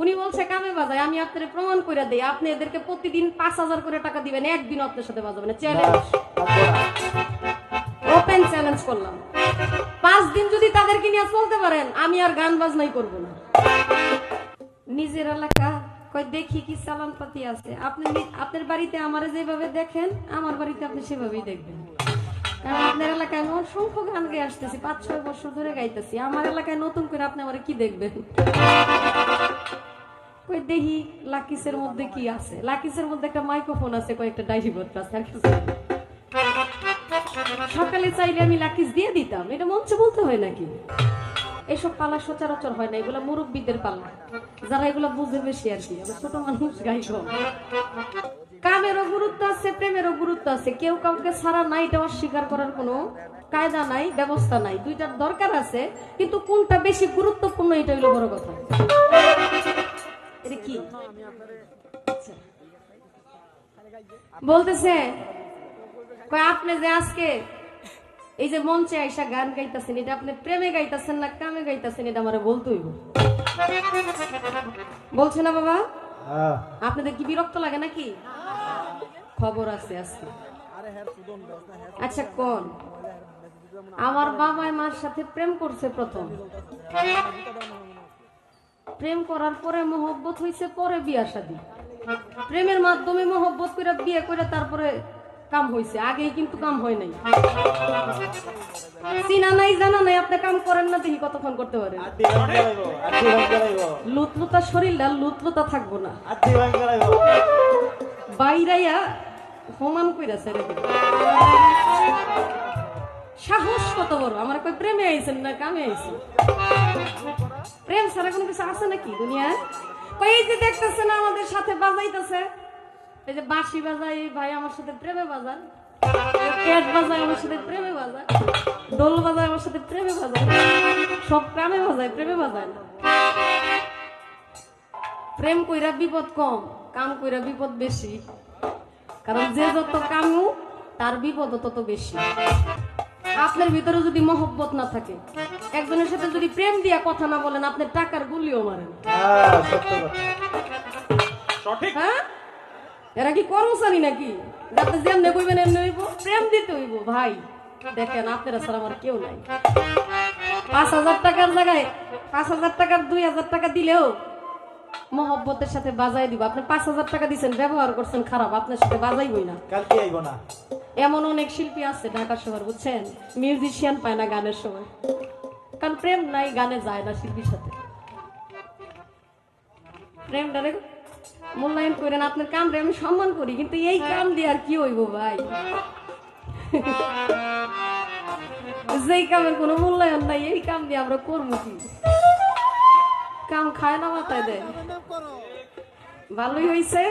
উনি বলছে কামে বাজায় আমি আপনার প্রমাণ করে দেই আপনি এদেরকে প্রতিদিন পাঁচ হাজার করে টাকা দিবেন একদিন আপনার সাথে বাজাবেন চ্যালেঞ্জ ওপেন চ্যালেঞ্জ করলাম। পাঁচ দিন যদি তাদেরকে নিয়ে চলতে পারেন আমি আর গান বাজনাই করব না। নিজের এলাকা কই দেখি কি চালান পাতি আছে। আপনি আপনার বাড়িতে আমারে যেভাবে দেখেন আমার বাড়িতে আপনি সেভাবেই দেখবেন। কারণ আপনার এলাকায় আমি অসংখ্য গান গেয়ে আসতেছি পাঁচ ছয় বছর ধরে গাইতেছি। আমার এলাকায় নতুন করে আপনি আমার কি দেখবেন? দেখি লাকিসের মধ্যে কি আছে? লাকিসের মধ্যে একটা মাইক্রোফোন আছে, কয়েকটা আছে, আর কিছু সকালে চাইলে আমি লাকিস দিয়ে দিতাম। এটা মঞ্চে বলতে হয় নাকি? এসব পালা সচরাচর হয় না, এগুলো মুরব্বীদের পালা। যারা এগুলো বুঝে বেশি আর কি ছোট মানুষ গাই কামেরও গুরুত্ব আছে প্রেমেরও গুরুত্ব আছে। কেউ কাউকে ছাড়া নাই, এটা অস্বীকার করার কোনো কায়দা নাই, ব্যবস্থা নাই। দুইটার দরকার আছে, কিন্তু কোনটা বেশি গুরুত্বপূর্ণ, এটা হইল বড় কথা। এটা কি। বলতেছে আপনি যে আজকে এই যে মঞ্চে আইসা গান গাইতেছেন এটা আপনি প্রেমে গাইতেছেন না কামে গাইতেছেন এটা আমার বলতে হইব? বলছে না বাবা? হ্যাঁ। আপনাদের কি বিরক্ত লাগে নাকি? খবর আছে আজকে। আচ্ছা কোন? আমার বাবা মার সাথে প্রেম করছে প্রথম। প্রেম করার পরে মহব্বত হইছে পরে বিয়া শাদী। প্রেমের মাধ্যমে মহব্বত করে বিয়ে করে তারপরে কাম হইছে। আগে কিন্তু কাম হয় নাই। চিনা নাই, জানা নাই, আপনি কাম করেন না, দেখি কতক্ষণ করতে পারেন। লুতলুতা শরীরটা, লুতলুতা থাকব না। বাইরাইয়া সমান কইরাছে রে সাহস কত বড়? আমার কই প্রেমে আইছেন না কামে আইছেন? প্রেম ছাড়া কোনো কিছু আছে নাকি দুনিয়া? কই এই যে দেখতেছে না আমাদের সাথে বাজাইতেছে। এই যে বাঁশি বাজাই ভাই আমার সাথে প্রেমে বাজান। ক্যাট বাজায় আমার সাথে প্রেমে বাজায় দোল বাজায় আমার সাথে প্রেমে বাজায় সব কামে বাজায়, প্রেমে বাজায় প্রেম কইরা বিপদ কম, কাম কইরা বিপদ বেশি। কারণ যে যত কামু, তার বিপদ তত বেশি। আপনার ভিতরে যদি মহব্বত না থাকে একজনের সাথে যদি প্রেম দিয়া কথা না বলেন আপনি টাকার গুলিও মারেন হ্যাঁ, হ্যাঁ? এরা কি কর্মচারী নাকি? যাতে যেমনে কইবেন এমনি হইব প্রেম দিতে হইব। ভাই দেখেন আপনারা আমার কেউ নাই। পাঁচ হাজার টাকার জায়গায় পাঁচ হাজার টাকার দুই হাজার টাকা দিলেও মহব্বতের সাথে বাজাই দিব। আপনি পাঁচ হাজার টাকা দিচ্ছেন ব্যবহার করছেন খারাপ আপনার সাথে বাজাইবই না। কালকে আইব না। এমন অনেক শিল্পী আছে ঢাকা শহর, বুঝছেন? মিউজিশিয়ান পায় না গানের সময়। কারণ প্রেম নাই, গানে যায় না শিল্পীর সাথে। মূল্যায়ন করেন আপনার কামরে আমি সম্মান করি, কিন্তু এই কাম দিয়ে আর কি হইব ভাই? যেই কামের কোনো মূল্যায়ন নাই, এই কাম দিয়ে আমরা করব কি? কাম খায় না মাথায় দেয়। ভালোই হয়েছে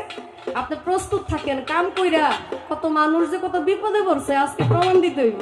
আপনি প্রস্তুত থাকেন, কাম কইরা কত মানুষ যে কত বিপদে পড়ছে, আজকে প্রমাণ দিতে হইব।